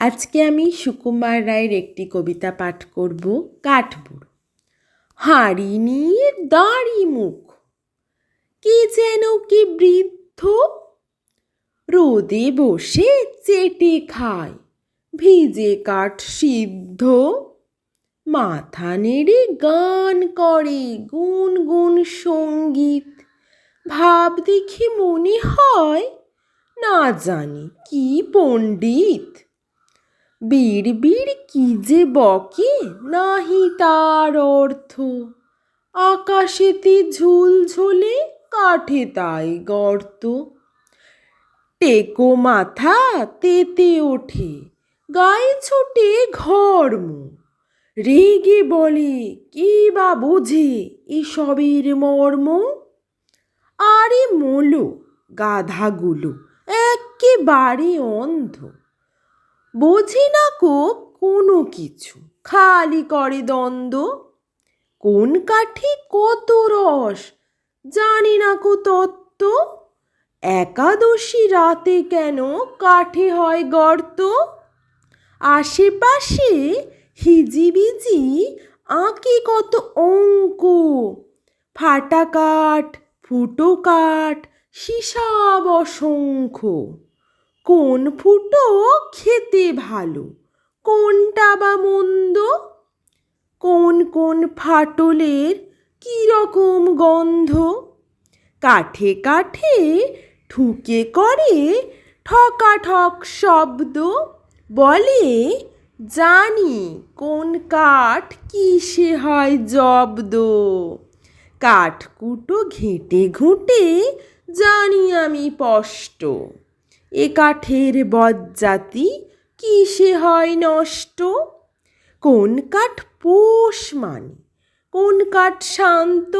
আজকে আমি সুকুমার রায়ের একটি কবিতা পাঠ করব, কাঠবুড়ো। হাঁড়ি নিয়ে দাঁড়ি মুখ, কে যেন কি বৃদ্ধ। রোদে বসে চেটে খায়, ভিজে কাঠ সিদ্ধ। মাথা নেড়ে গান করে গুন গুন সংগীত, ভাব দেখে মনে হয়, না জানি কি পণ্ডিত। বীর কি যে বকে নাহি তার অর্থ। আকাশেতে ঝুল ঝোলে কাঠে তাই গর্ত। টেকো মাথা তেতে ওঠে, গায়ে ছোটে ঘর্ম। রেগে বলে, কে বা বোঝে এসবের মর্ম? আরে মোলো, গাধাগুলো একেবারে অন্ধ। বোঝে না কো কোনো কিছু, খালি করে দ্বন্দ্ব। কোন কাঠি কত রস, জানি না কো তত্ত্ব। একাদশী রাতে কেন কাঠে হয় গর্ত? আশেপাশে হিজিবিজি আঁকে কত অঙ্ক। ফাটা কাঠ, ফুটো কাঠ, সিসাব অসংখ্য। কোন ফুটো খেতে ভালো? কোনটা বা মন্দ? কোন কোন ফাটলের কীরকম গন্ধ? কাঠে কাঠে ঠুকে করে ঠকাঠক শব্দ বলে, জানি কোন কাঠ কিসে হয় জব্দ। কাঠকুটো ঘেঁটে ঘুঁটে জানি আমি স্পষ্ট। এ কাঠের বজ্জাতি কিসে হয় নষ্ট? কোন কাঠ পোষ মানে? কোন কাঠ শান্ত?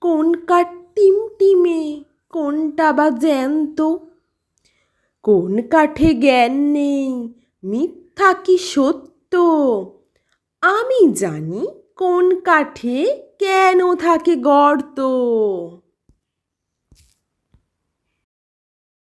কোন কাঠ টিমটিমে? কোনটা বা জ্যান্ত? কোন কাঠে জ্ঞান নেই? মিথ্যা কি সত্য? আমি জানি কোন কাঠে কেন থাকে গর্ত।